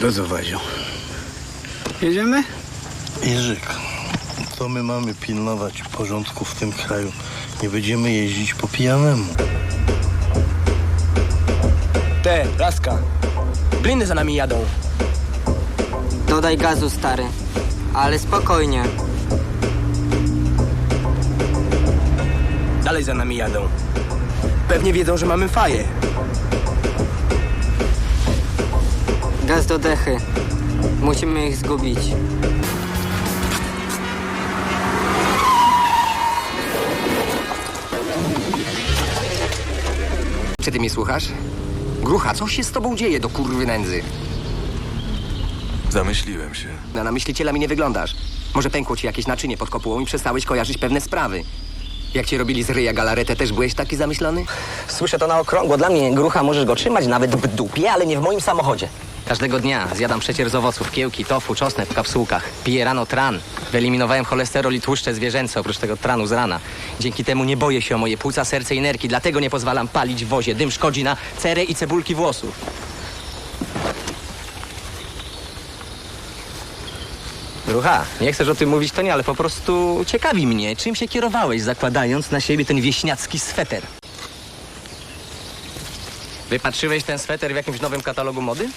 To co, Wadzio? Jedziemy? Jerzyk, to my mamy pilnować porządku w tym kraju. Nie będziemy jeździć po pijanemu. Te, laska. Gliny za nami jadą. Dodaj gazu, stary. Ale spokojnie. Dalej za nami jadą. Pewnie wiedzą, że mamy faję. Do dechy. Musimy ich zgubić. Czy ty mnie słuchasz? Grucha, co się z tobą dzieje do kurwy nędzy? Zamyśliłem się. Na, na myśliciela mi nie wyglądasz. Może pękło ci jakieś naczynie pod kopułą i przestałeś kojarzyć pewne sprawy. Jak ci robili z ryja galaretę, też byłeś taki zamyślony? Słyszę to na okrągło. Dla mnie grucha możesz go trzymać nawet w dupie, ale nie w moim samochodzie. Każdego dnia zjadam przecier z owoców, kiełki, tofu, czosnek w kapsułkach. Piję rano tran. Wyeliminowałem cholesterol i tłuszcze zwierzęce, oprócz tego tranu z rana. Dzięki temu nie boję się o moje płuca, serce i nerki, dlatego nie pozwalam palić w wozie. Dym szkodzi na cerę i cebulki włosów. Rucha, nie chcesz o tym mówić, to nie, ale po prostu ciekawi mnie, czym się kierowałeś, zakładając na siebie ten wieśniacki sweter. Wypatrzyłeś ten sweter w jakimś nowym katalogu mody?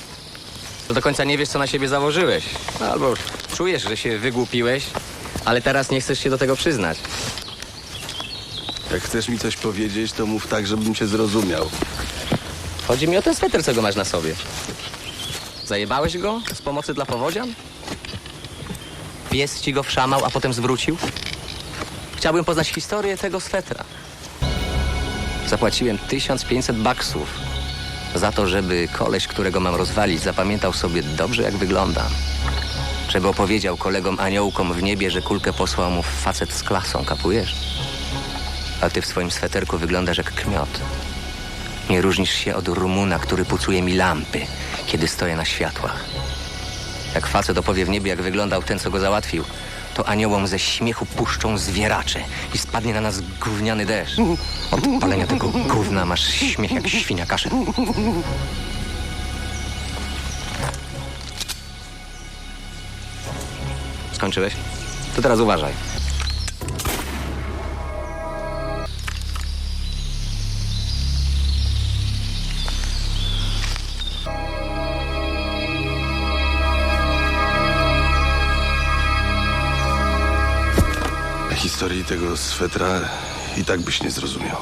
To do końca nie wiesz, co na siebie założyłeś. No, albo czujesz, że się wygłupiłeś, ale teraz nie chcesz się do tego przyznać. Jak chcesz mi coś powiedzieć, to mów tak, żebym cię zrozumiał. Chodzi mi o ten sweter, co go masz na sobie. Zajebałeś go z pomocy dla powodzian? Pies ci go wszamał, a potem zwrócił? Chciałbym poznać historię tego swetra. Zapłaciłem 1500 baksów za to, żeby koleś, którego mam rozwalić, zapamiętał sobie dobrze, jak wyglądam. Żeby opowiedział kolegom aniołkom w niebie, że kulkę posłał mu facet z klasą, kapujesz? A ty w swoim sweterku wyglądasz jak kmiot. Nie różnisz się od Rumuna, który pucuje mi lampy, kiedy stoję na światłach. Jak facet opowie w niebie, jak wyglądał ten, co go załatwił, to aniołom ze śmiechu puszczą zwieracze i spadnie na nas gówniany deszcz. Od palenia tego gówna masz śmiech jak świnia kaszy. Skończyłeś? To teraz uważaj. Historii tego swetra i tak byś nie zrozumiał.